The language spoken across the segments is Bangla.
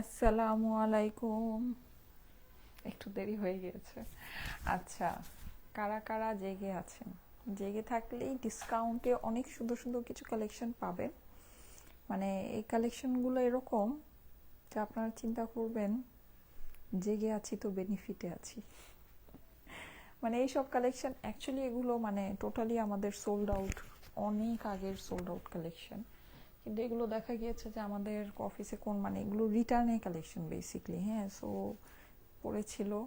আসসালামু আলাইকুম। একটু দেরি হয়ে গিয়েছে আচ্ছা কারা কারা জেগে আছেন? জেগে থাকলেই ডিসকাউন্টে অনেক সুন্দর সুন্দর কিছু কালেকশন পাবেন। মানে এই কালেকশনগুলো এরকম যে আপনারা চিন্তা করবেন, জেগে আছি তো বেনিফিটে আছি। মানে এইসব কালেকশন অ্যাকচুয়ালি এগুলো মানে টোটালি আমাদের সোল্ড আউট অনেক আগের সোল্ড আউট কালেকশন কিন্তু এগুলো দেখা গিয়েছে যে আমাদের অফিসে কোন মানে এগুলো রিটার্নের কালেকশন বেসিকলি হ্যাঁ? সো পড়েছিল,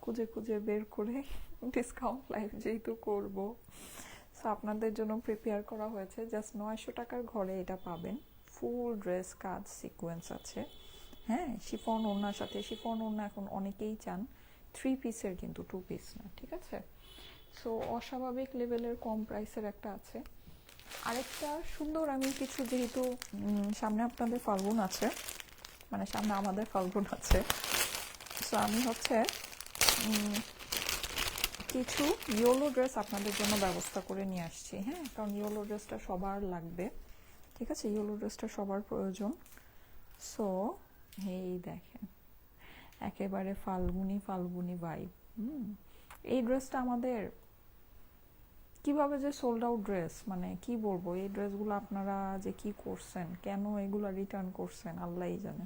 খুঁজে খুঁজে বের করে ডিসকাউন্ট লাইফ যেহেতু করব। সো আপনাদের জন্য প্রিপেয়ার করা হয়েছে। জাস্ট নয়শো টাকার ঘরে এটা পাবেন। ফুল ড্রেস কাজ সিকোয়েন্স আছে। হ্যাঁ? শিফন, ওড়নার সাথে। শিফন, ওড়না এখন অনেকেই চান। থ্রি পিসের কিন্তু টু পিস না, ঠিক আছে? সো অস্বাভাবিক লেভেলের কম প্রাইসের একটা আছে। আরেকটা সুন্দর আমি কিছু যেহেতু সামনে আপনাদের ফাল্গুন আছে মানে সামনে আমাদের ফাল্গুন আছে সো আমি হচ্ছে কিছু ইয়োলো ড্রেস আপনাদের জন্য ব্যবস্থা করে নিয়ে আসছি হ্যাঁ? কারণ ইয়োলো ড্রেসটা সবার লাগবে, ঠিক আছে? ইয়োলো ড্রেসটা সবার প্রয়োজন সো এই দেখেন, একেবারে ফাল্গুনি ফাল্গুনি ভাইব হুম? এই ড্রেসটা আমাদের কীভাবে যে সোল্ড আউট ড্রেস মানে কি বলব, এই ড্রেসগুলো আপনারা যে কি করছেন? কেন এগুলো রিটার্ন করছেন? আল্লাহই জানে।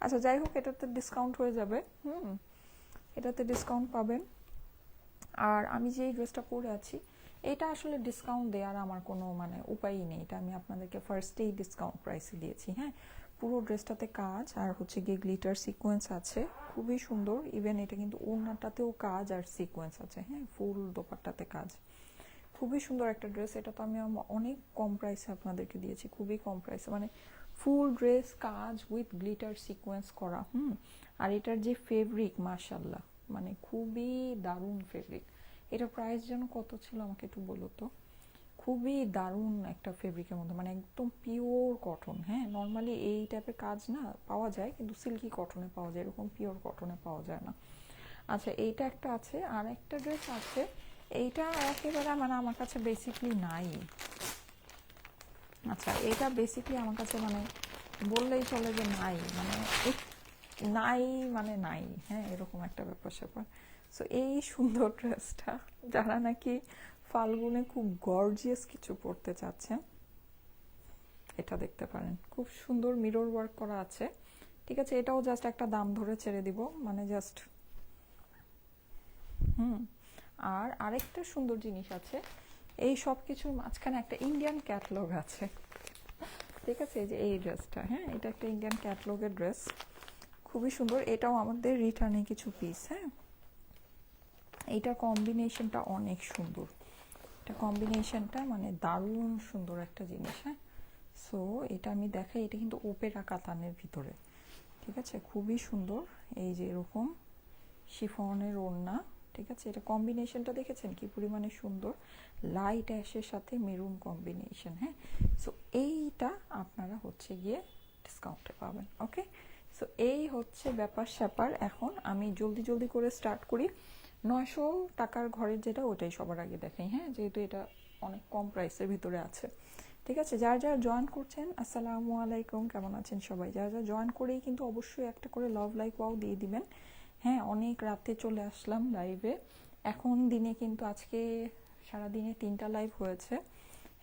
আচ্ছা যাই হোক, এটাতে ডিসকাউন্ট হয়ে যাবে। হুম, এটাতে ডিসকাউন্ট পাবেন। আর আমি যে ড্রেসটা পরে আছি, এটা আসলে ডিসকাউন্ট দেওয়ার আমার কোনো মানে উপায়ই নেই। এটা আমি আপনাদেরকে ফার্স্টেই ডিসকাউন্ট প্রাইসে দিয়েছি হ্যাঁ? পুরো ড্রেসটাতে কাজ আর হচ্ছে গিয়ে গ্লিটার সিকোয়েন্স আছে। খুবই সুন্দর। ইভেন এটা কিন্তু ওড়নাটাতেও কাজ আর সিকোয়েন্স আছে। হ্যাঁ ফুল দোপাট্টাতে কাজ। খুবই সুন্দর একটা ড্রেস। এটা তো আমি অনেক কম প্রাইসে আপনাদেরকে দিয়েছি। খুবই কম প্রাইসে মানে ফুল ড্রেস, কাজ উইথ গ্লিটার সিকোয়েন্স করা। হুম, আর এটার যে ফেব্রিক মাশাল্লাহ মানে খুবই দারুণ ফেব্রিক এটা প্রাইস যেন কত ছিল আমাকে একটু বলো তো? খুবই দারুণ একটা ফেব্রিকের মধ্যে মানে একদম পিওর কটন হ্যাঁ? নর্মালি এই টাইপের কাজ না পাওয়া যায়, কিন্তু সিল্কি কটনে পাওয়া যায়, এরকম পিওর কটনে পাওয়া যায় না। আচ্ছা এইটা একটা আছে আর একটা ড্রেস আছে, এইটা একেবারে মানে আমার কাছে বেসিকলি নাই। আচ্ছা এটা বেসিকলি আমার কাছে মানে বললেই চলে যে নাই মানে নাই মানে নাই হ্যাঁ? এরকম একটা ব্যাপার স্যাপার সো এই সুন্দর ড্রেসটা যারা নাকি ফাল্গুনে খুব গর্জিয়াস কিছু পড়তে চাচ্ছেন। এটা দেখতে পারেন। খুব সুন্দর মিরর ওয়ার্ক করা আছে। ঠিক আছে, এটাও জাস্ট একটা দাম ধরে ছেড়ে দিব। মানে জাস্ট হুম। আর আরেকটা সুন্দর জিনিস আছে। এই সব কিছুর মাঝখানে একটা ইন্ডিয়ান ক্যাটলগ আছে। ঠিক আছে, এই যে এই ড্রেসটা হ্যাঁ এটা একটা ইন্ডিয়ান ক্যাটলগের ড্রেস খুবই সুন্দর। এটাও আমাদের রিটার্নে কিছু পিস হ্যাঁ। এইটার কম্বিনেশনটা অনেক সুন্দর। এটা কম্বিনেশনটা মানে দারুণ সুন্দর একটা জিনিস হ্যাঁ? সো এটা আমি দেখাই, এটা কিন্তু ওপেরা কাতানের ভিতরে, ঠিক আছে? খুবই সুন্দর, এই যে এরকম শিফনের ওড়না, ঠিক আছে? এটা কম্বিনেশনটা দেখেছেন? কি পরিমাণে সুন্দর লাইট অ্যাশের সাথে মেরুন কম্বিনেশন হ্যাঁ? সো এইটা আপনারা হচ্ছে গিয়ে ডিসকাউন্টে পাবেন ওকে সো এই হচ্ছে ব্যাপার স্যাপার এখন আমি জলদি জলদি করে স্টার্ট করি। নয়শো টাকার ঘরের যেটা, ওটাই সবার আগে দেখাই। হ্যাঁ যেহেতু এটা অনেক কম প্রাইসের ভিতরে আছে। ঠিক আছে, যারা যারা জয়েন করছেন, আসসালামু আলাইকুম, কেমন আছেন সবাই? যারা যারা জয়েন করেই কিন্তু অবশ্যই একটা করে লাভ লাইক ওয়াও দিয়ে দিবেন। হ্যাঁ অনেক রাতে চলে আসলাম লাইভে এখন দিনে কিন্তু আজকে সারা দিনে তিনটা লাইভ হয়েছে।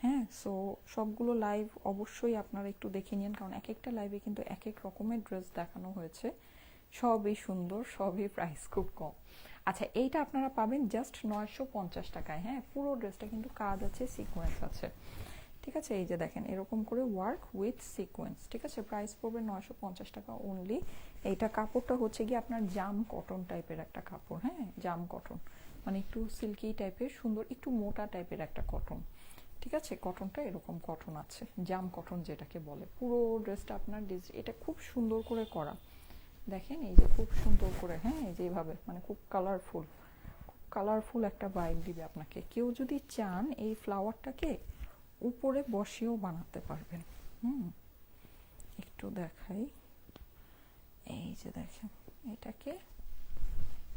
হ্যাঁ সো সবগুলো লাইভ অবশ্যই আপনারা একটু দেখে নিন, কারণ এক একটা লাইভে কিন্তু এক এক রকমের ড্রেস দেখানো হয়েছে। সবই সুন্দর, সবই প্রাইস খুব কম। আচ্ছা এইটা আপনারা পাবেন জাস্ট নয়শো পঞ্চাশ টাকায়। হ্যাঁ পুরো ড্রেসটা কিন্তু কাজ আছে সিকোয়েন্স আছে। ঠিক আছে? এই যে দেখেন, এরকম করে ওয়ার্ক উইথ সিকোয়েন্স ঠিক আছে? প্রাইস পড়বে নয়শো পঞ্চাশ টাকা অনলি এইটা কাপড়টা হচ্ছে গিয়ে আপনার জাম কটন টাইপের একটা কাপড় হ্যাঁ? জাম কটন মানে একটু সিল্কি টাইপের সুন্দর, একটু মোটা টাইপের একটা কটন ঠিক আছে? কটনটা এরকম কটন আছে, জাম কটন যেটাকে বলে। পুরো ড্রেসটা আপনার এটা খুব সুন্দর করে করা। দেখেন এই যে খুব সুন্দর করে হ্যাঁ এই যে মানে খুব কালারফুল খুব কালারফুল একটা বাইক দিবে আপনাকে। কেউ যদি চান এই ফ্লাওয়ারটাকে উপরে বসেও বানাতে পারবেন। হুম, একটু দেখাই। এই যে দেখেন, এটাকে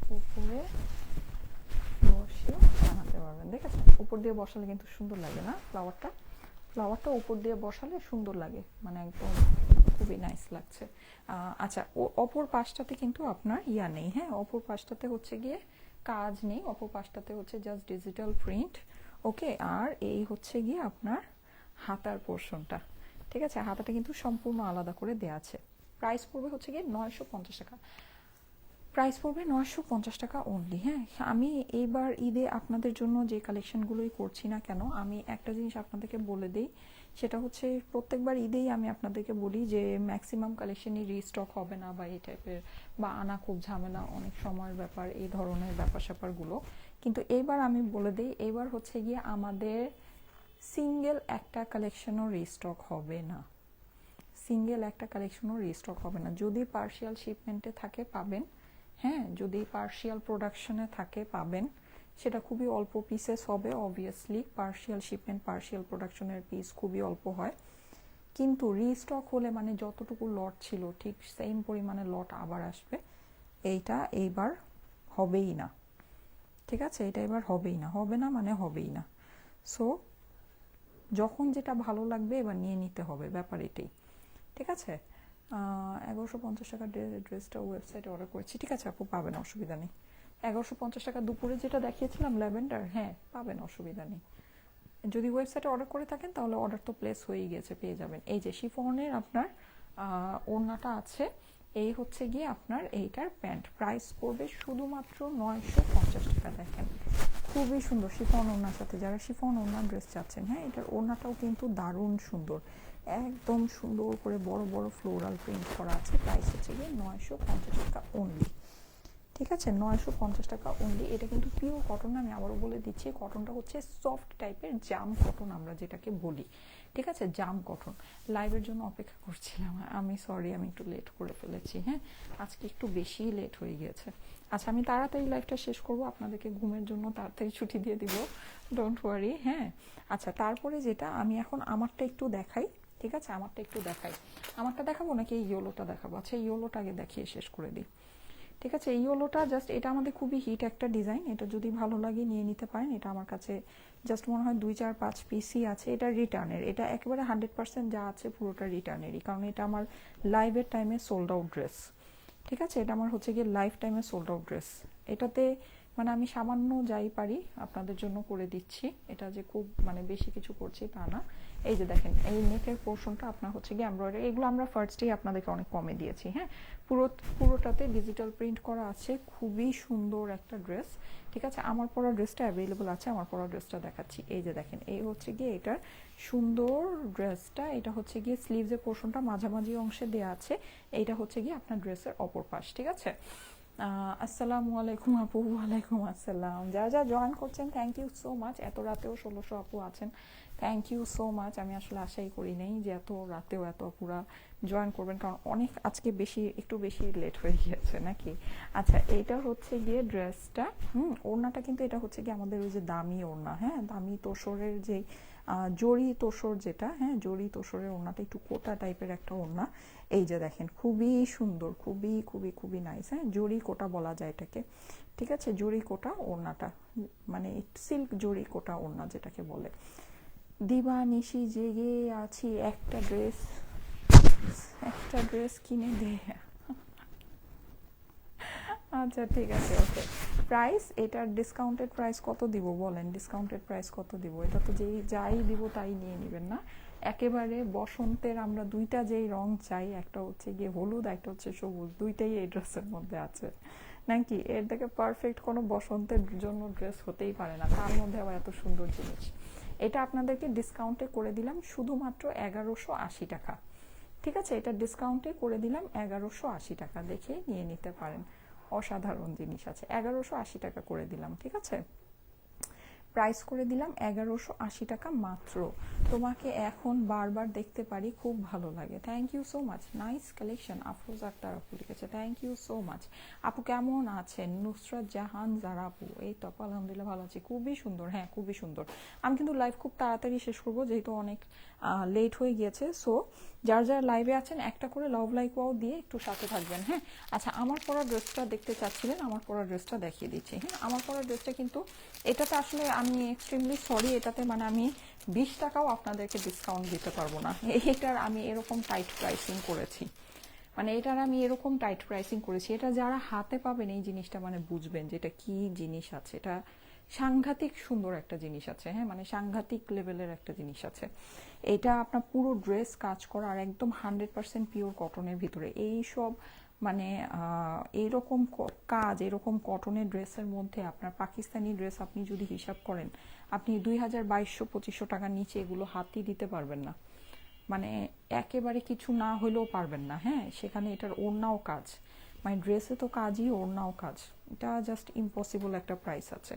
উপরে বসেও বানাতে পারবেন। দেখেছেন? উপর দিয়ে বসালে কিন্তু সুন্দর লাগে না ফ্লাওয়ারটা ফ্লাওয়ারটা উপর দিয়ে বসালে সুন্দর লাগে মানে একদম খুবই নাইস লাগছে। আচ্ছা অপর পাশটাতে কিন্তু আপনার ইয়া নেই হ্যাঁ? অপর পাশটাতে হচ্ছে গিয়ে কাজ নেই, অপর পাশটাতে হচ্ছে জাস্ট ডিজিটাল প্রিন্ট ওকে আর এই হচ্ছে গিয়ে আপনার হাতার পোর্শনটা ঠিক আছে? হাতাটা কিন্তু সম্পূর্ণ আলাদা করে দেওয়া আছে। প্রাইস পড়বে হচ্ছে গিয়ে নয়শো পঞ্চাশ টাকা। প্রাইস পড়বে নয়শো পঞ্চাশ টাকা অনলি হ্যাঁ? আমি এইবার ঈদে আপনাদের জন্য যে কালেকশনগুলোই করছি না কেন, আমি একটা জিনিস আপনাদেরকে বলে দিই, সেটা হচ্ছে প্রত্যেকবার ঈদেই আমি আপনাদেরকে বলি যে ম্যাক্সিমাম কালেকশনই রিস্টক হবে না বা এই টাইপের বা আনা খুব ঝামেলা, অনেক সময়ের ব্যাপার, এই ধরনের ব্যাপার স্যাপারগুলো কিন্তু এইবার আমি বলে দিই, এইবার হচ্ছে গিয়ে আমাদের সিঙ্গেল একটা কালেকশনও রিস্টক হবে না। সিঙ্গেল একটা কালেকশনও রিস্টক হবে না। যদি পার্শিয়াল শিপমেন্টে থাকে, পাবেন। হ্যাঁ যদি পার্শিয়াল প্রোডাকশনে থাকে, পাবেন। সেটা খুবই অল্প পিসেস হবে অবভিয়াসলি পার্শিয়াল শিপমেন্ট পার্শিয়াল প্রোডাকশনের পিস খুবই অল্প হয়। কিন্তু রিস্টক হলে মানে যতটুকু লট ছিল, ঠিক সেম পরিমাণে লট আবার আসবে। এইটা এইবার হবেই না। ঠিক আছে? এটা এবার হবেই না। হবে না মানে হবেই না। সো যখন যেটা ভালো লাগবে এবার নিয়ে নিতে হবে, ব্যাপার এটাই। ঠিক আছে? এগারোশো পঞ্চাশ টাকার ড্রেসটা ওয়েবসাইটে অর্ডার করেছি। ঠিক আছে, আপু, পাবেন, অসুবিধা নেই। এগারোশো পঞ্চাশ টাকা দুপুরে যেটা দেখিয়েছিলাম, ল্যাভেন্ডার হ্যাঁ পাবেন, অসুবিধা নেই। যদি ওয়েবসাইটে অর্ডার করে থাকেন, তাহলে অর্ডার তো প্লেস হয়েই গেছে, পেয়ে যাবেন। এই যে শিফনের আপনার ওড়নাটা আছে, এই হচ্ছে গিয়ে আপনার এইটার প্যান্ট। প্রাইস পড়বে শুধুমাত্র নয়শো পঞ্চাশ টাকা, দেখেন। খুবই সুন্দর শিফন ওড়নার সাথে। যারা শিফন ওড়নার ড্রেস চাচ্ছেন হ্যাঁ এটার ওড়নাটাও কিন্তু দারুণ সুন্দর। একদম সুন্দর করে বড় বড় ফ্লোরাল প্রিন্ট করা আছে। প্রাইস হচ্ছে গিয়ে নয়শো পঞ্চাশ টাকা অনলি ঠিক আছে? নয়শো পঞ্চাশ টাকা অনলি এটা কিন্তু পিওর কটন আমি আবারও বলে দিচ্ছি। কটনটা হচ্ছে সফট টাইপের জাম কটন আমরা যেটাকে বলি। ঠিক আছে? জাম কটন লাইভের জন্য অপেক্ষা করছিলাম। আমি সরি আমি একটু লেট করে ফেলেছি হ্যাঁ? আজকে একটু বেশি লেট হয়ে গিয়েছে। আচ্ছা আমি তাড়াতাড়ি লাইভটা শেষ করব। আপনাদেরকে ঘুমের জন্য তাড়াতাড়ি ছুটি দিয়ে দিব। ডোন্ট ওয়ারি হ্যাঁ? আচ্ছা তারপরে যেটা আমি এখন আমারটা একটু দেখাই। ঠিক আছে? আমারটা একটু দেখাই। আমারটা দেখাবো নাকি এই ইয়োলোটা দেখাবো? আচ্ছা ইয়োলোটা আগে দেখিয়ে শেষ করে দিই। ঠিক আছে? এই ইয়োলোটা জাস্ট এটা আমাদের খুবই হিট একটা ডিজাইন এটা যদি ভালো লাগে নিয়ে নিতে পারেন। এটা আমার কাছে জাস্ট মনে হয় দুই, চার, পাঁচ পিসই আছে। এটা রিটার্নের এটা একেবারে হান্ড্রেড পার্সেন্ট যা আছে পুরোটা রিটার্নেরই কারণ এটা আমার লাইভের টাইমে সোল্ড আউট ড্রেস ঠিক আছে? এটা আমার হচ্ছে গিয়ে লাইফ টাইমে সোল্ড আউট ড্রেস এটাতে মানে আমি সামান্য যাই পারি আপনাদের জন্য করে দিচ্ছি। এটা যে খুব মানে বেশি কিছু করছি তা না। এই যে দেখেন, এই নেকের পোর্শনটা আপনার হচ্ছে গিয়ে এমব্রয়ডারি এগুলো আমরা ফার্স্টেই আপনাদেরকে অনেক কমে দিয়েছি হ্যাঁ? পুরো, পুরোটাতে ডিজিটাল প্রিন্ট করা আছে, খুবই সুন্দর একটা ড্রেস ঠিক আছে? আমার পরা ড্রেসটা অ্যাভেলেবল আছে, আমার পরা ড্রেসটা দেখাচ্ছি। এই যে দেখেন, এই হচ্ছে গিয়ে এটার সুন্দর ড্রেসটা এটা হচ্ছে গিয়ে স্লিভসের পোর্শনটা মাঝামাঝি অংশে দেওয়া আছে, এইটা হচ্ছে গিয়ে আপনার ড্রেসের অপর পাশ, ঠিক আছে? আসসালামু আলাইকুম আপু, ওয়ালাইকুম আসসালাম। যারা যা জয়েন করছেন থ্যাংক ইউ সো মাচ এত রাতেও ষোলোশো আপু আছেন। থ্যাংক ইউ সো মাচ আমি আসলে আশাই করি নাই যে এত রাতেও এত আপুরা জয়েন করবেন, কারণ অনেক আজকে বেশি, একটু বেশি লেট হয়ে গিয়েছে নাকি? আচ্ছা এইটা হচ্ছে গিয়ে ড্রেসটা হুম, ওড়নাটা কিন্তু এটা হচ্ছে গিয়ে আমাদের ওই যে দামি ওড়না হ্যাঁ? দামি তোষরের যে জরি তোষর যেটা হ্যাঁ জরি তোষরের ওড়নাটা একটু কোটা টাইপের একটা ওড়না। এই যে দেখেন, খুবই সুন্দর, খুবই খুবই খুবই নাইস হ্যাঁ জরি কোটা বলা যায় এটাকে। ঠিক আছে? জরি কোটা ওড়নাটা মানে সিল্ক জরি কোটা ওড়না যেটাকে বলে। দিবা নিশি জেগে আছি, একটা ড্রেস একটা ড্রেস কিনে দে। আচ্ছা ঠিক আছে, ওকে। প্রাইস এটার ডিসকাউন্টেড প্রাইস কত দিব বলেন? ডিসকাউন্টেড প্রাইস কত দিব? এটা তো যেই, যাই দিব তাই নিয়ে নেবেন না। একেবারে বসন্তের আমরা দুইটা যেই রং চাই, একটা হচ্ছে গিয়ে হলুদ, একটা হচ্ছে সবুজ, দুইটাই এই ড্রেসের মধ্যে আছে। নাকি? এর থেকে পারফেক্ট কোনো বসন্তের জন্য ড্রেস হতেই পারে না। তার মধ্যে আবার এত সুন্দর জিনিস। এটা আপনাদেরকে ডিসকাউন্টে করে দিলাম শুধুমাত্র এগারোশো আশি টাকা। ঠিক আছে? এটা ডিসকাউন্টে করে দিলাম এগারোশো আশি টাকা। দেখে নিয়ে নিতে পারেন। অসাধারণ জিনিস আছে। এগারোশো আশি টাকা করে দিলাম ঠিক আছে? প্রাইস করে দিলাম এগারোশো আশি টাকা মাত্র। তোমাকে এখন বারবার দেখতে পারি, খুব ভালো লাগে। Thank you so much nice collection Afroz Akhtar আপু লিখেছে। থ্যাংক ইউ সো মাচ আপু কেমন আছেন? নুসরাত জাহান জারা আপু। এই তো আপু, আলহামদুলিল্লাহ ভালো আছি। খুবই সুন্দর। হ্যাঁ খুবই সুন্দর। আমি কিন্তু লাইভ খুব তাড়াতাড়ি শেষ করব, যেহেতু অনেক লেট হয়ে গিয়েছে। সো যার যার লাইভে আছেন, একটা করে লাভ লাইক ওয়াও দিয়ে একটু সাথে থাকবেন। হ্যাঁ আচ্ছা আমার পরা ড্রেসটা দেখতে চাচ্ছিলেন, আমার পরা ড্রেসটা দেখিয়ে দিচ্ছি। হ্যাঁ আমার পরা ড্রেসটা কিন্তু, এটাতে আসলে আমি আমি এক্সট্রিমলি সরি এটাতে মানে আমি বিশ টাকাও আপনাদেরকে ডিসকাউন্ট দিতে পারব না। এইটার আমি এরকম টাইট প্রাইসিং করেছি। মানে এটার আমি এরকম টাইট প্রাইসিং করেছি। এটা যারা হাতে পাবেন এই জিনিসটা মানে বুঝবেন যে এটা কি জিনিস আছে। এটা সাংঘাতিক সুন্দর একটা জিনিস আছে হ্যাঁ? মানে সাংঘাতিক লেভেলের একটা জিনিস আছে। এটা আপনার পুরো ড্রেস কাজ করা আর একদম হান্ড্রেড পার্সেন্ট পিওর কটনের ভিতরে। এই সব মানে এইরকম কাজ এরকম কটনের ড্রেসের মধ্যে আপনার পাকিস্তানি ড্রেস আপনি যদি হিসাব করেন, আপনি দুই হাজার বাইশশো পঁচিশশো টাকার নিচে এগুলো হাতই দিতে পারবেন না। মানে একেবারে কিছু না হলেও পারবেন না হ্যাঁ? সেখানে এটার অন্যও কাজ। মানে ড্রেসে তো কাজই, ওড়নাও কাজ। এটা জাস্ট ইম্পসিবল একটা প্রাইস আছে।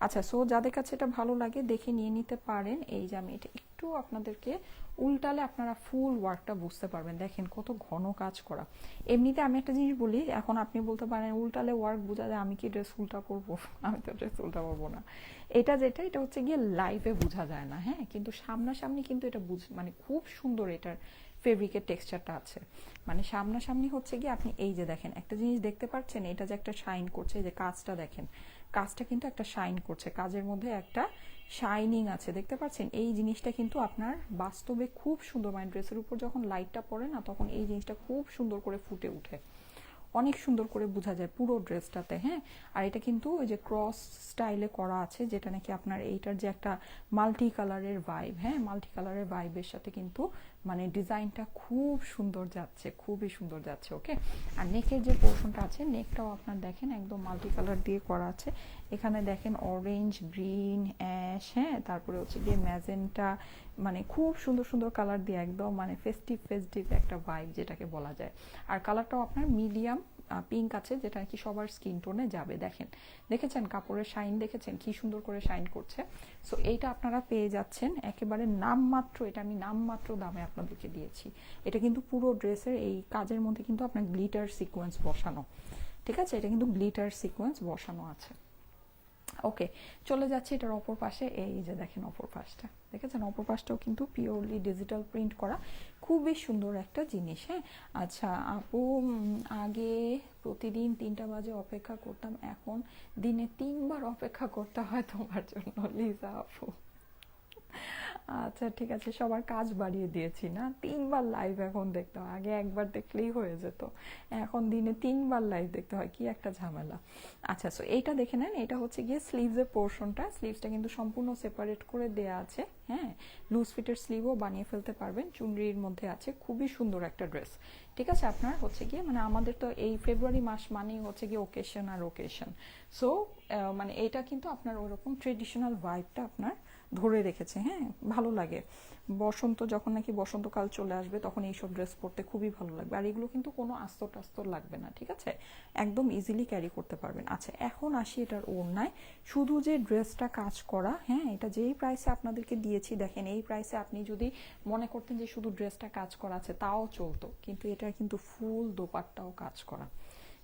আচ্ছা সো যাদের কাছে এটা ভালো লাগে, দেখে নিয়ে নিতে পারেন। এই যে আমি এটা একটু আপনাদেরকে উল্টালে আপনারা ফুল ওয়ার্কটা বুঝতে পারবেন। দেখেন কত ঘন কাজ করা। এমনিতে আমি একটা জিনিস বলি, এখন আপনি বলতে পারেন, উল্টালে ওয়ার্ক বোঝা যায় আমি কি ড্রেস উল্টা করব আমি তো ড্রেস উল্টা করব না। এটা যেটা, এটা হচ্ছে গিয়ে লাইভে বোঝা যায় না হ্যাঁ? কিন্তু সামনাসামনি কিন্তু এটা বুঝ মানে খুব সুন্দর এটার ফেব্রিকের টেক্সচারটা আছে। মানে সামনাসামনি হচ্ছে গিয়ে আপনি এই যে দেখেন, একটা জিনিস দেখতে পাচ্ছেন, এটা যে একটা শাইন করছে, এই যে কাজটা দেখেন, কাজটা কিন্তু একটা শাইন করছে। কাজের মধ্যে একটা শাইনিং আছে, দেখতে পাচ্ছেন? এই জিনিসটা কিন্তু আপনার বাস্তবে খুব সুন্দর মানে ড্রেসের উপর যখন লাইটটা পড়ে না, তখন এই জিনিসটা খুব সুন্দর করে ফুটে ওঠে অনেক সুন্দর করে বোঝা যায় পুরো ড্রেসটাতে হ্যাঁ? আর এটা কিন্তু ওই যে ক্রস স্টাইলে করা আছে, যেটা নাকি আপনার এইটার যে একটা মাল্টি কালারের ভাইব হ্যাঁ? মাল্টি কালারের ভাইবের সাথে কিন্তু মানে ডিজাইনটা খুব সুন্দর যাচ্ছে, খুবই সুন্দর যাচ্ছে, ওকে? আর নেকের যে পোর্শনটা আছে নেকটাও আপনার দেখেন একদম মাল্টি কালার দিয়ে করা আছে। এখানে দেখেন অরেঞ্জ গ্রিন অ্যাশ হ্যাঁ তারপরে হচ্ছে গিয়ে ম্যাজেন্টা মানে খুব সুন্দর সুন্দর কালার দিয়ে একদম মানে ফেস্টিভ ফেস্টিভ একটা ভাইব যেটাকে বলা যায়। আর কালারটাও আপনার মিডিয়াম পিঙ্ক আছে, যেটা নাকি সবার স্কিন টোনে যাবে, দেখেন। দেখেছেন কাপড়ের শাইন দেখেছেন কি সুন্দর করে শাইন করছে? সো এইটা আপনারা পেয়ে যাচ্ছেন। একেবারে নামমাত্র, এটা আমি নামমাত্র দামে আপনাদেরকে দিয়েছি। এটা কিন্তু পুরো ড্রেসের এই কাজের মধ্যে কিন্তু আপনার গ্লিটার সিকোয়েন্স বসানো। ঠিক আছে? এটা কিন্তু গ্লিটার সিকোয়েন্স বসানো আছে। ওকে চলে যাচ্ছি এটার অপর পাশে, এই যে দেখেন অপর পাশটা। দেখেছেন? অপর পাশটাও কিন্তু পিওরলি ডিজিটাল প্রিন্ট করা। খুবই সুন্দর একটা জিনিস হ্যাঁ? আচ্ছা আপু আগে প্রতিদিন তিনটা বাজে অপেক্ষা করতাম, এখন দিনে তিনবার অপেক্ষা করতে হয় তোমার জন্য, লিজা আপু। আচ্ছা ঠিক আছে, সবার কাজ বাড়িয়ে দিয়েছি, না? তিনবার লাইভ এখন দেখতে হয়। আগে একবার দেখলেই হয়ে যেত। এখন দিনে তিনবার লাইভ দেখতে হয়। কি একটা ঝামেলা। আচ্ছা সো এইটা দেখে নেন। এটা হচ্ছে গিয়ে স্লিভসের পোর্শনটা স্লিভসটা কিন্তু সম্পূর্ণ সেপারেট করে দেয়া আছে হ্যাঁ? লুজ ফিটের স্লিভও বানিয়ে ফেলতে পারবেন। চুনরির মধ্যে আছে খুবই সুন্দর একটা ড্রেস ঠিক আছে, আপনার হচ্ছে গিয়ে মানে আমাদের তো এই ফেব্রুয়ারি মাস মানেই হচ্ছে গিয়ে ওকেশন আর ওকেশন সো মানে এটা কিন্তু আপনার ওরকম ট্রেডিশনাল ভাইবটা আপনার ধরে রেখেছে হ্যাঁ? ভালো লাগে। বসন্ত, যখন নাকি বসন্তকাল চলে আসবে, তখন এইসব ড্রেস পরতে খুবই ভালো লাগবে। আর এগুলো কিন্তু কোনো আস্ত টাস্তর লাগবে না, ঠিক আছে? একদম ইজিলি ক্যারি করতে পারবেন। আচ্ছা এখন আসি এটার ওড়নায়। শুধু যে ড্রেসটা কাজ করা হ্যাঁ এটা যেই প্রাইসে আপনাদেরকে দিয়েছি, দেখেন, এই প্রাইসে আপনি যদি মনে করতেন যে শুধু ড্রেসটা কাজ করা আছে, তাও চলতো। কিন্তু এটা কিন্তু ফুল দোপাট্টাও কাজ করা।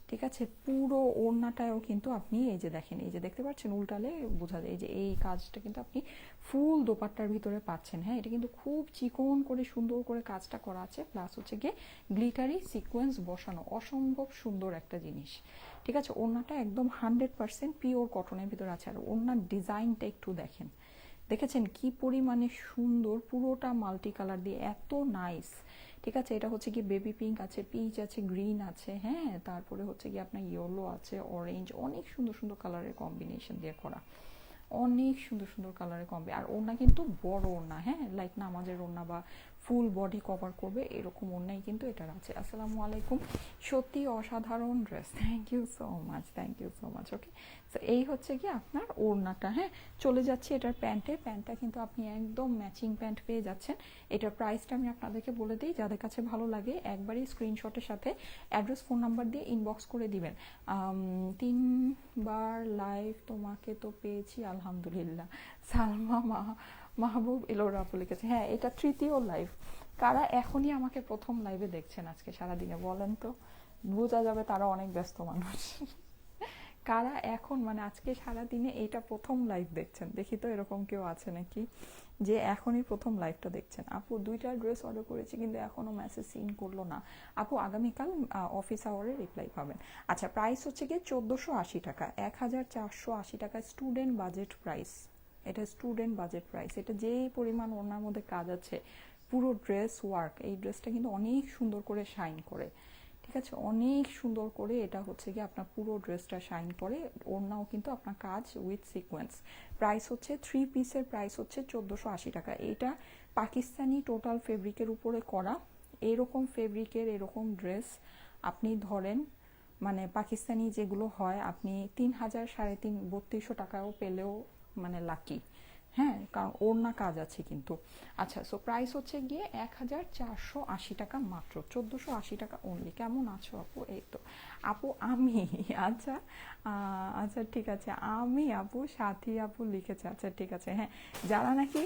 ঠিক আছে? পুরো ওড়নাটাও কিন্তু আপনি এই যে দেখেন, এই যে দেখতে পাচ্ছেন উল্টালে বোঝা যায় এই যে এই কাজটা কিন্তু আপনি ফুল দোপাট্টার ভিতরে পাচ্ছেন। হ্যাঁ এটা কিন্তু খুব চিকন করে সুন্দর করে কাজটা করা আছে। প্লাস হচ্ছে গিয়ে গ্লিটারি সিকোয়েন্স বসানো অসম্ভব সুন্দর একটা জিনিস। ঠিক আছে? ওড়নাটা একদম হান্ড্রেড পার্সেন্ট পিওর কটনের ভিতরে আছে। আর ওড়নার ডিজাইনটা একটু দেখেন। দেখেছেন কি পরিমাণে সুন্দর পুরোটা মাল্টি কালার দিয়ে এত নাইস। ঠিক আছে? এটা হচ্ছে কি বেবি পিঙ্ক আছে পিচ আছে গ্রিন আছে হ্যাঁ? তারপরে হচ্ছে কি আপনার ইয়েলো আছে অরেঞ্জ অনেক সুন্দর সুন্দর কালারের কম্বিনেশন দিয়ে করা। অনেক সুন্দর সুন্দর কালারের কম্বি আর ওড়না কিন্তু বড় ওড়না হ্যাঁ? লাইক নামাজের ওড়না বা ফুল বডি কভার করবে, এরকম ওড়নাই কিন্তু এটার আছে। আসসালামু আলাইকুম। সত্যি অসাধারণ dress thank you so much thank you so much okay তো এই হচ্ছে কি আপনার ওড়নাটা হ্যাঁ? চলে যাচ্ছে এটার প্যান্টে। প্যান্টটা কিন্তু আপনি একদম ম্যাচিং প্যান্ট পেয়ে যাচ্ছেন। এটার প্রাইসটা আমি আপনাদেরকে বলে দিই, যাদের কাছে ভালো লাগে একবারই স্ক্রিনশটের সাথে অ্যাড্রেস ফোন নাম্বার দিয়ে ইনবক্স করে দিবেন। তিনবার লাইভ তোমাকে তো পেয়েছি, আলহামদুলিল্লাহ। সালমা মাহ মাহবুব ইলোরা আপু লিখেছে হ্যাঁ এটা তৃতীয় লাইভ কারা এখনই আমাকে প্রথম লাইভে দেখছেন আজকে সারাদিনে, বলেন তো? বোঝা যাবে তারা অনেক ব্যস্ত মানুষ। কারা এখন মানে আজকে সারা দিনে এইটা প্রথম লাইভ দেখছেন? দেখি তো এরকম কেউ আছে নাকি? যে এখনই প্রথম লাইভটা দেখছেন। আপু, দুইটা ড্রেস অর্ডার করেছি, কিন্তু এখনও মেসেজ সিন করল না। আপু, আগামীকাল অফিস আওয়ারে রিপ্লাই পাবেন। আচ্ছা প্রাইস হচ্ছে গিয়ে চোদ্দোশো আশি টাকা। এক হাজার চারশো আশি টাকা স্টুডেন্ট বাজেট প্রাইস এটা স্টুডেন্ট বাজেট প্রাইস এটা যে পরিমাণ ওনার মধ্যে কাজ আছে, পুরো ড্রেস ওয়ার্ক এই ড্রেসটা কিন্তু অনেক সুন্দর করে শাইন করে, ঠিক আছে? অনেক সুন্দর করে এটা হচ্ছে কি আপনার পুরো ড্রেসটা শাইন করে, ওড়নাও কিন্তু আপনার কাজ উইথ সিকোয়েন্স প্রাইস হচ্ছে থ্রি পিসের প্রাইস হচ্ছে চোদ্দোশো আশি টাকা। এটা পাকিস্তানি টোটাল ফেব্রিকের উপরে করা, এরকম ফেব্রিকের এরকম ড্রেস আপনি ধরেন মানে পাকিস্তানি যেগুলো হয়, আপনি তিন হাজার সাড়ে তিন, বত্রিশশো টাকাও পেলেও মানে লাকি হ্যাঁ কারণ ওর না কাজ আছে কিন্তু। আচ্ছা সো প্রাইস হচ্ছে গিয়ে এক হাজার চারশো আশি টাকা মাত্র, চোদ্দোশো আশি টাকা অনলি কেমন আছো আপু? এই তো। আপু, আমি আচ্ছা আচ্ছা ঠিক আছে। আমি আপু, সাথী আপু লিখেছে। আচ্ছা ঠিক আছে হ্যাঁ। যারা নাকি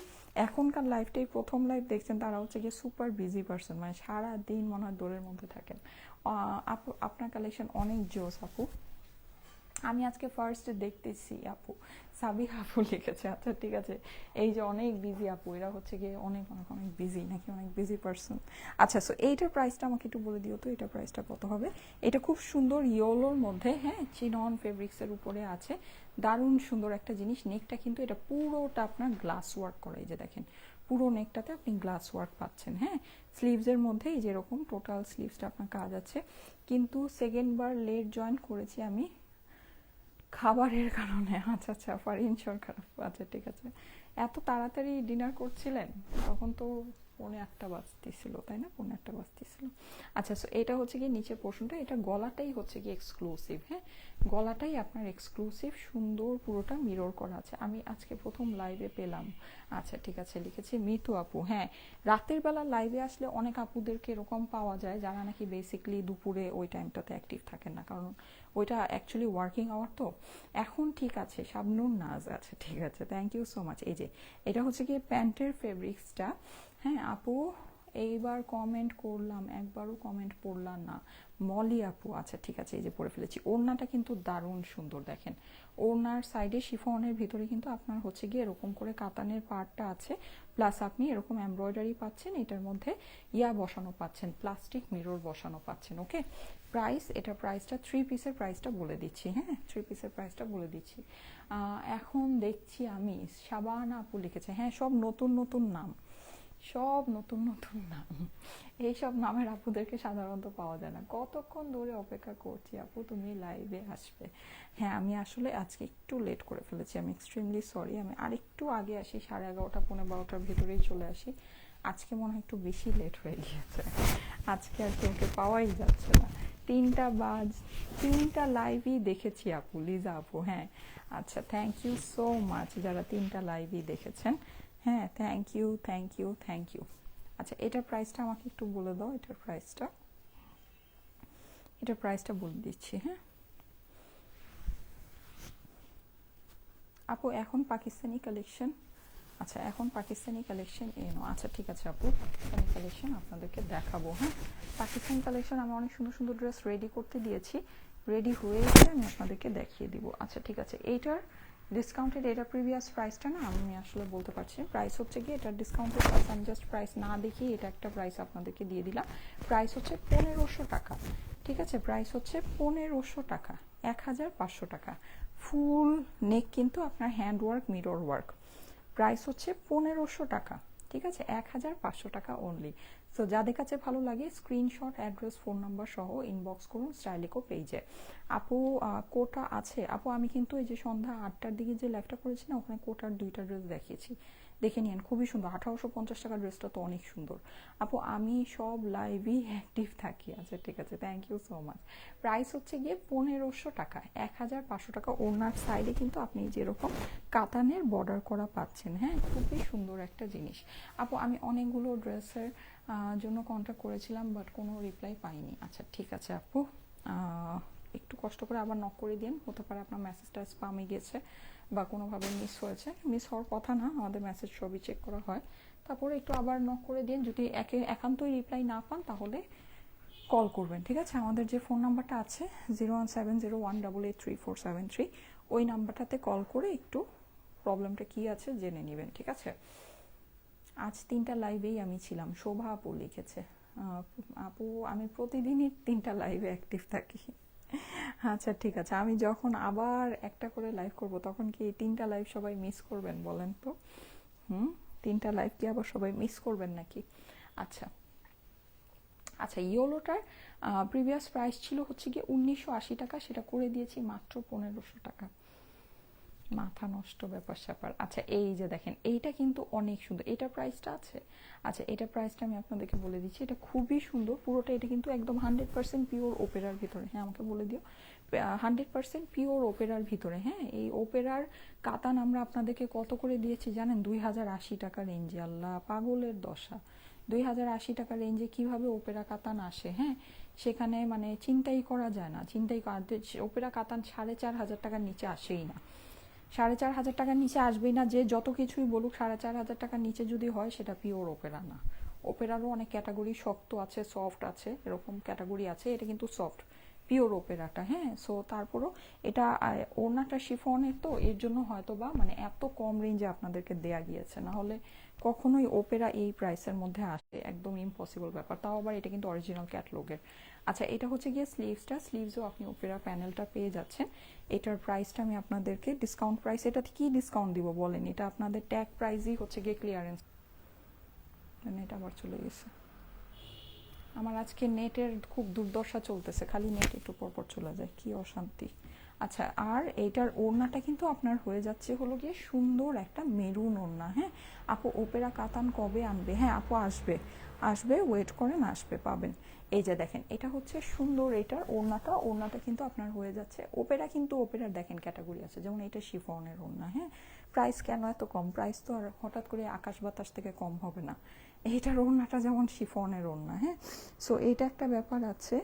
এখনকার লাইফটাই প্রথম লাইফ দেখছেন, তারা হচ্ছে গিয়ে সুপার বিজি পারসন মানে সারা দিন মনে হয় দৌড়ের মধ্যে থাকেন। আপু, আপনার কালেকশন অনেক জোস আপু। আমি আজকে ফার্স্টে দেখতেছি আপু। সাবিহা আপু লিখেছে আচ্ছা ঠিক আছে। এই যে অনেক বিজি আপু, এরা হচ্ছে গিয়ে অনেক অনেক অনেক বিজি নাকি অনেক বিজি পার্সন আচ্ছা সো এইটার প্রাইসটা আমাকে একটু বলে দিও তো এটার প্রাইসটা কত হবে? এটা খুব সুন্দর ইয়োলোর মধ্যে হ্যাঁ চিনন ফেব্রিক্সের উপরে আছে। দারুণ সুন্দর একটা জিনিস নেকটা কিন্তু এটা পুরোটা আপনার গ্লাস ওয়ার্ক করা এই যে দেখেন। পুরো নেকটাতে আপনি গ্লাস ওয়ার্ক পাচ্ছেন হ্যাঁ? স্লিভসের মধ্যে এই যেরকম টোটাল স্লিভসটা আপনার কাজ আছে। কিন্তু সেকেন্ড বার লেট জয়েন করেছি আমি খাবারের কারণে। আচ্ছা আচ্ছা ফারিন সরকার। আচ্ছা ঠিক আছে। এত তাড়াতাড়ি ডিনার করছিলেন, তখন তো পৌনে একটা বাজতেছিল, তাই না? পৌনে একটা বাজতেছিল আচ্ছা সো এটা হচ্ছে কি নিচের পোর্শনটা এটা গলাটাই হচ্ছে কি এক্সক্লুসিভ হ্যাঁ? গলাটাই আপনার এক্সক্লুসিভ সুন্দর পুরোটা মিরর করা আছে। আমি আজকে প্রথম লাইভে পেলাম। আচ্ছা ঠিক আছে, লিখেছি, মিতু আপু হ্যাঁ। রাতের বেলা লাইভে আসলে অনেক আপুদেরকে এরকম পাওয়া যায়, যারা নাকি বেসিকলি দুপুরে ওই টাইমটাতে অ্যাক্টিভ থাকেন না। কারণ ওইটা অ্যাকচুয়ালি ওয়ার্কিং আওয়ার তো। এখন ঠিক আছে, শাবনুর নাজ আছে, ঠিক আছে। থ্যাংক ইউ সো মাচ এই যে, এটা হচ্ছে কি প্যান্টের ফেব্রিক্সটা হ্যাঁ আপু এইবার কমেন্ট করলাম, একবারও কমেন্ট পড়লাম না। মলি আপু আচ্ছা ঠিক আছে, এই যে পড়ে ফেলেছি। ওড়নাটা কিন্তু দারুণ সুন্দর, দেখেন। ওড়নার সাইডে শিফনের ভিতরে কিন্তু আপনার হচ্ছে গিয়ে এরকম করে কাতানের পার্টটা আছে। প্লাস আপনি এরকম এমব্রয়ডারি পাচ্ছেন, এটার মধ্যে ইয়া বসানো পাচ্ছেন প্লাস্টিক মিরর বসানো পাচ্ছেন ওকে প্রাইস এটা প্রাইসটা থ্রি পিসের প্রাইসটা বলে দিচ্ছি হ্যাঁ? থ্রি পিসের প্রাইসটা বলে দিচ্ছি। এখন দেখছি আমি সাবানা আপু লিখেছে হ্যাঁ সব নতুন নতুন নাম। সব নতুন নতুন নাম। এইসব নামের আপুদেরকে সাধারণত পাওয়া যায় না। কতক্ষণ ধরে অপেক্ষা করছি, আপু, তুমি লাইভে আসবে? হ্যাঁ আমি আসলে আজকে একটু লেট করে ফেলেছি। আমি এক্সট্রিমলি সরি আমি আরেকটু আগে আসি, সাড়ে এগারোটা, পৌনে বারোটার ভিতরেই চলে আসি। আজকে মনে হয় একটু বেশি লেট হয়ে গিয়েছে। আজকে আর কেউকে পাওয়াই যাচ্ছে না। তিনটা বাজ, তিনটা লাইভই দেখেছি আপু, লিজা আপু হ্যাঁ। আচ্ছা থ্যাংক ইউ সো মাচ যারা তিনটা লাইভই দেখেছেন। হ্যাঁ thank you thank you thank you আচ্ছা এটার প্রাইসটা আমাকে একটু বলে দাও, এটার প্রাইসটা এটার প্রাইসটা বলে দিচ্ছি হ্যাঁ। আপু, এখন পাকিস্তানি কালেকশন আচ্ছা এখন পাকিস্তানি কালেকশন এনো আচ্ছা ঠিক আছে আপু, পাকিস্তানি কালেকশন আপনাদেরকে দেখাবো হ্যাঁ। পাকিস্তানি কালেকশন আমি অনেক সুন্দর সুন্দর ড্রেস রেডি করতে দিয়েছি। রেডি হয়ে গেলে আমি আপনাদেরকে দেখিয়ে দিব। আচ্ছা ঠিক আছে, এইটার ডিসকাউন্টেড এটা প্রিভিয়াস প্রাইসটা না, আমি আসলে বলতে পারছি। প্রাইস হচ্ছে কি এটা ডিসকাউন্টেড প্রাইস আমি জাস্ট প্রাইস না দেখি এটা একটা প্রাইস আপনাদেরকে দিয়ে দিলাম। প্রাইস হচ্ছে পনেরোশো টাকা, ঠিক আছে? প্রাইস হচ্ছে পনেরোশো টাকা এক হাজার পাঁচশো টাকা। ফুল নেক কিন্তু আপনার hand work mirror work price হচ্ছে পনেরোশো টাকা, ঠিক আছে? এক হাজার পাঁচশো টাকা অনলি সো যাদের কাছে ভালো লাগে স্ক্রিনশট অ্যাড্রেস ফোন নাম্বার সহ ইনবক্স করুন স্টাইলিকো পেজে আপু কোটা আছে। আপু, আমি কিন্তু এই যে সন্ধ্যা আটটার দিকে যে লাইভটা করেছি না, ওখানে কোটার দুইটা ড্রেস দেখিয়েছি। দেখে নিন খুবই সুন্দর। আঠারোশো পঞ্চাশ টাকার ড্রেসটা তো অনেক সুন্দর। আপু, আমি সব লাইভই অ্যাক্টিভ থাকি। আচ্ছা ঠিক আছে। Thank you so much price হচ্ছে গিয়ে পনেরোশো টাকা। এক হাজার পাঁচশো টাকা। ওনার সাইডে কিন্তু আপনি যেরকম কাতানের বর্ডার করা পাচ্ছেন। হ্যাঁ খুবই সুন্দর একটা জিনিস। আপু, আমি অনেকগুলো ড্রেসের জন্য কন্ট্যাক্ট করেছিলাম বাট কোনো রিপ্লাই পাইনি। আচ্ছা ঠিক আছে আপু। একটু কষ্ট করে আবার নক করে দিন। হতে পারে আপনার মেসেজটা স্পামে গেছে বা কোনোভাবে মিস হয়েছে। মিস হওয়ার কথা না, আমাদের মেসেজ সবই চেক করা হয়। তারপরে একটু আবার নক করে দিন। যদি একে একান্তই রিপ্লাই না পান, তাহলে কল করবেন, ঠিক আছে? আমাদের যে ফোন নাম্বারটা আছে zero one seven zero one double eight three four seven three ওই নাম্বারটাতে কল করে একটু প্রবলেমটা কি আছে, জেনে নেবেন, ঠিক আছে? আজ তিনটা লাইভেই আমি ছিলাম। শোভা আপু লিখেছে আপু, আমি প্রতিদিনই তিনটা লাইভে অ্যাক্টিভ থাকি। আচ্ছা ঠিক আছে। আমি যখন আবার একটা করে লাইভ করব, তখন কি তিনটা লাইভ সবাই মিস করবেন বলেন তো? হুম? তিনটা লাইভ কি আবার সবাই মিস করবেন নাকি? আচ্ছা। আচ্ছা ইয়োলোটার প্রিভিয়াস প্রাইস ছিল হচ্ছে গিয়ে উনিশশো আশি টাকা, সেটা করে দিয়েছি মাত্র পনেরোশো টাকা। মাথা নষ্ট ব্যাপার স্যাপার। আচ্ছা এই যে দেখেন, এইটা কিন্তু অনেক সুন্দর। এটা প্রাইসটা আছে? আচ্ছা এটা প্রাইসটা আমি আপনাদেরকে বলে দিচ্ছি। এটা খুবই সুন্দর। পুরোটা এটা কিন্তু একদম হান্ড্রেড পার্সেন্ট পিওর ওপেরার ভিতরে। হ্যাঁ আমাকে বলে দিও। হান্ড্রেড পার্সেন্ট পিওর ওপেরার ভিতরে। হ্যাঁ এই ওপেরার কাতান আমরা আপনাদেরকে কত করে দিয়েছি জানেন? দুই হাজার আশি টাকা রেঞ্জে আল্লাহ, পাগলের দশা। দুই হাজার আশি টাকা রেঞ্জে কীভাবে ওপেরা কাতান আসে? হ্যাঁ সেখানে মানে চিন্তাই করা যায় না। চিন্তাই ওপেরা কাতান সাড়ে চার হাজার টাকার নিচে আসেই না। সাড়ে চার হাজার টাকার নিচে আসবেই না, যে যত কিছুই বলুক সাড়ে চার হাজার টাকার নিচে যদি হয়, সেটা পিওর ওপেরা না। ওপেরারও অনেক ক্যাটাগরি শক্ত আছে সফট আছে, এরকম ক্যাটাগরি আছে, এটা কিন্তু সফট পিওর ওপেরাটা হ্যাঁ? সো তারপরও এটা ওনাটা শিফনের তো, এর জন্য হয়তো বা মানে এত কম রেঞ্জে আপনাদেরকে দেয়া গিয়েছে। না হলে কখনোই ওপেরা এই প্রাইসের মধ্যে আসে, একদম ইম্পসিবল ব্যাপার। তাও আবার এটা কিন্তু অরিজিনাল ক্যাটলগের আচ্ছা এটা হচ্ছে গিয়ে স্লিভসটা স্লিভসও আপনি ওপেরা প্যানেলটা পেয়ে যাচ্ছেন। এটার প্রাইসটা আমি আপনাদেরকে ডিসকাউন্ট প্রাইস এটাতে কি ডিসকাউন্ট দিব বলেন? এটা আপনাদের ট্যাগ প্রাইসই হচ্ছে গিয়ে ক্লিয়ারেন্স মানে এটা আবার চলে গেছে। আমার আজকে নেটের খুব দুর্দশা চলতেছে। খালি নেট একটু পরপর চলে যায়। কি অশান্তি। আচ্ছা আর এইটার ওড়নাটা কিন্তু আপনার হয়ে যাচ্ছে হলো গিয়ে সুন্দর একটা মেরুন ওড়না হ্যাঁ? আপু ওপেরা কাতান কবে আনবে? হ্যাঁ আপু আসবে। আসবে ওয়েট করেন আসবে, পাবেন। এই যে দেখেন, এটা হচ্ছে সুন্দর এটার ওড়নাটা। ওড়নাটা কিন্তু আপনার হয়ে যাচ্ছে। ওপেরা কিন্তু ওপেরার দেখেন ক্যাটাগরি আছে। যেমন এটা শিফনের ওড়না হ্যাঁ? প্রাইস কেন এত কম? প্রাইস তো আর হঠাৎ করে আকাশ বাতাস থেকে কম হবে না। এইটার ওড়নাটা যেমন শিফনের ওড়না হ্যাঁ? সো এইটা একটা ব্যাপার আছে।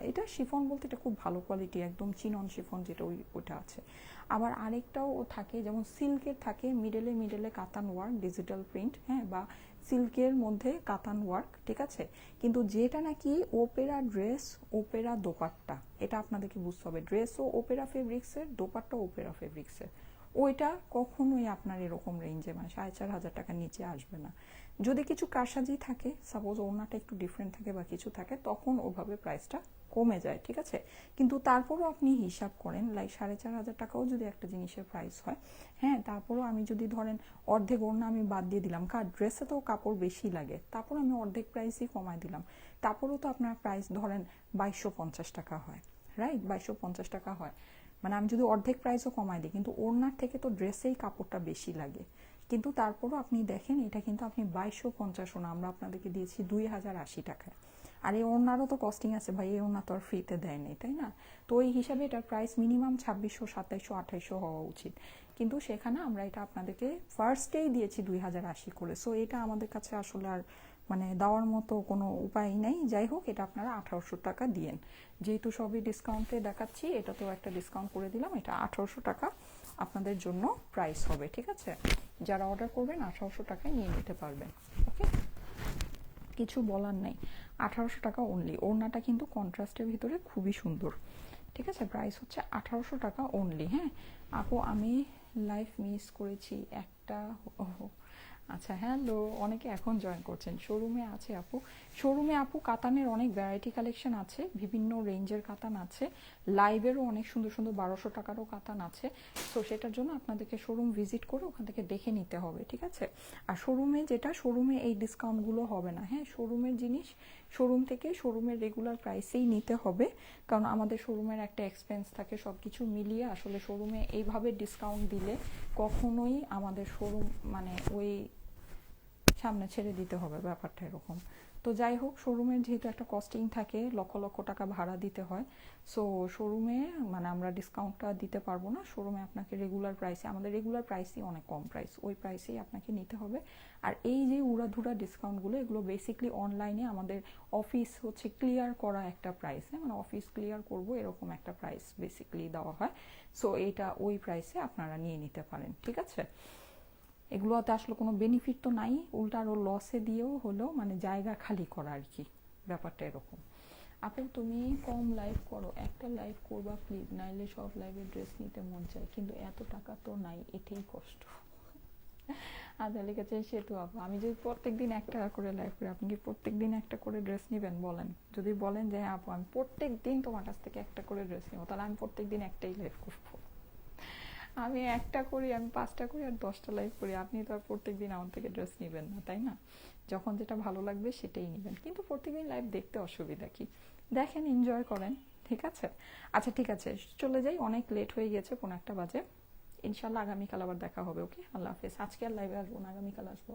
এটা শিফন বলতে এটা খুব ভালো কোয়ালিটি একদম চিনন শিফন যেটা ওই, ওটা আছে। আবার আরেকটাও থাকে, যেমন সিল্কের থাকে মিডলে মিডেলে কাতান ওয়ার্ক ডিজিটাল প্রিন্ট হ্যাঁ? বা সিল্কের মধ্যে কাতান ওয়ার্ক, ঠিক আছে? কিন্তু যেটা নাকি ওপেরা ড্রেস, ওপেরা দোপাট্টা, এটা আপনাদেরকে বুঝতে হবে। ড্রেসও ওপেরা ফেব্রিক্সের, দোপাট্টা ওপেরা ফেব্রিক্সের। ওইটা কখনোই আপনার এরকম রেঞ্জে মানে সাড়ে চার হাজার টাকার নিচে আসবে না। যদি কিছু কারসাজি থাকে সাপোজ ওনাটা একটু ডিফারেন্ট থাকে বা কিছু থাকে, তখন ওভাবে প্রাইসটা কমে যায়, ঠিক আছে? কিন্তু তারপরও আপনি হিসাব করেন লাইক সাড়ে চার হাজার টাকাও যদি একটা জিনিসের প্রাইস হয় হ্যাঁ তারপরও আমি যদি ধরেন অর্ধেক ওড়না আমি বাদ দিয়ে দিলাম, কার ড্রেসে তো কাপড় বেশি লাগে, তারপর আমি অর্ধেক প্রাইসই কমায় দিলাম, তারপরেও তো আপনার প্রাইস ধরেন বাইশশো পঞ্চাশ টাকা হয় রাইট বাইশশো পঞ্চাশ টাকা হয়। মানে আমি যদি অর্ধেক প্রাইসও কমাই দিই, কিন্তু ওড়নার থেকে তো ড্রেসেই কাপড়টা বেশি লাগে। কিন্তু তারপরও আপনি দেখেন, এটা কিন্তু আপনি বাইশশো পঞ্চাশ না আমরা আপনাদেরকে দিয়েছি দুই হাজার আশি টাকায়। আর এই ওনারও তো কস্টিং আছে ভাই, এই ওনার তো আর ফ্রিতে দেয়নি, তাই না? তো ওই হিসাবে এটার প্রাইস মিনিমাম ছাব্বিশশো, সাতাইশশো, আঠাইশশো হওয়া উচিত। কিন্তু সেখানে আমরা এটা আপনাদেরকে ফার্স্টেই দিয়েছি দুই হাজার আশি করে। সো এটা আমাদের কাছে আসলে আর মানে দেওয়ার মতো কোনো উপায় নেই। যাই হোক, এটা আপনারা আঠারোশো টাকা দিয়েন। যেহেতু সবই ডিসকাউন্টে দেখাচ্ছি এটা তো একটা ডিসকাউন্ট করে দিলাম। এটা আঠারোশো টাকা আপনাদের জন্য প্রাইস হবে, ঠিক আছে? যারা অর্ডার করবেন, আঠারোশো টাকায় নিয়ে নিতে পারবেন ওকে কিছু বলার নেই। আঠারোশো টাকা অনলি ওড়নাটা কিন্তু কন্ট্রাস্টের ভিতরে খুবই সুন্দর। ঠিক আছে? প্রাইস হচ্ছে আঠারোশো টাকা অনলি হ্যাঁ? আপু, আমি লাইফ মিস করেছি একটা। আচ্ছা হ্যালো অনেকে এখন জয়েন করছেন। শোরুমে আছে, আপু। শোরুমে আপু, কাতানের অনেক ভ্যারাইটি কালেকশন আছে। বিভিন্ন রেঞ্জের কাতান আছে। লাইভেরও অনেক সুন্দর সুন্দর বারোশো টাকারও কাতান আছে। সো সেটার জন্য আপনাদেরকে শোরুম ভিজিট করে ওখান থেকে দেখে নিতে হবে, ঠিক আছে? আর শোরুমে যেটা শোরুমে এই ডিসকাউন্টগুলো হবে না হ্যাঁ? শোরুমের জিনিস শোরুম থেকে শোরুমের রেগুলার প্রাইসেই নিতে হবে। কারণ আমাদের শোরুমের একটা এক্সপেন্স থাকে সব কিছু মিলিয়ে আসলে শোরুমে এইভাবে ডিসকাউন্ট দিলে কখনোই আমাদের শোরুম মানে ওই সামনে ছেড়ে দিতে হবে ব্যাপারটা এরকম। তো যাই হোক শোরুমের যেহেতু একটা কস্টিং থাকে, লক্ষ লক্ষ টাকা ভাড়া দিতে হয় সো শোরুমে মানে আমরা ডিসকাউন্টটা দিতে পারব না। শোরুমে আপনাকে রেগুলার প্রাইসে আমাদের রেগুলার প্রাইসই অনেক কম প্রাইস ওই প্রাইসেই আপনাকে নিতে হবে। আর এই যে উড়াধুরা ডিসকাউন্টগুলো এগুলো বেসিকলি অনলাইনে আমাদের অফিস হচ্ছে ক্লিয়ার করা একটা প্রাইস হ্যাঁ? মানে অফিস ক্লিয়ার করব, এরকম একটা প্রাইস বেসিকলি দেওয়া হয়। সো এইটা ওই প্রাইসে আপনারা নিয়ে নিতে পারেন, ঠিক আছে? এগুলোতে আসলে কোনো বেনিফিট তো নাই, উল্টা আরও লসে দিয়েও হলো মানে জায়গা খালি করা আর কি, ব্যাপারটা এরকম। আপু, তুমি কম লাইভ করো, একটা লাইভ করবা প্লিজ নাইলে সব লাইভের ড্রেস নিতে মন চায়, কিন্তু এত টাকা তো নাই, এটাই কষ্ট। আচ্ছা লিখেছে সেতু আপু আমি যদি প্রত্যেক দিন একটা করে লাইভ করি, আপনি কি প্রত্যেক দিন একটা করে ড্রেস নেবেন বলেন? যদি বলেন যে হ্যাঁ আপু, আমি প্রত্যেক দিন তোমার কাছ থেকে একটা করে ড্রেস নেব, তাহলে আমি প্রত্যেক দিন একটাই লাইভ করব। আমি একটা করি, আমি পাঁচটা করি আর দশটা লাইভ করি। আপনি তো আর প্রত্যেক দিন আমার থেকে ড্রেস নেবেন না, তাই না? যখন যেটা ভালো লাগবে সেটাই নেবেন। কিন্তু প্রত্যেকদিন লাইভ দেখতে অসুবিধা কি? দেখেন এনজয় করেন, ঠিক আছে? আচ্ছা ঠিক আছে, চলে যাই। অনেক লেট হয়ে গেছে কোনো একটা বাজে। ইনশাল্লাহ আগামীকাল আবার দেখা হবে, ওকে? আল্লাহ হাফেজ। আজকে আর লাইভে আসব না, আগামীকাল আসব।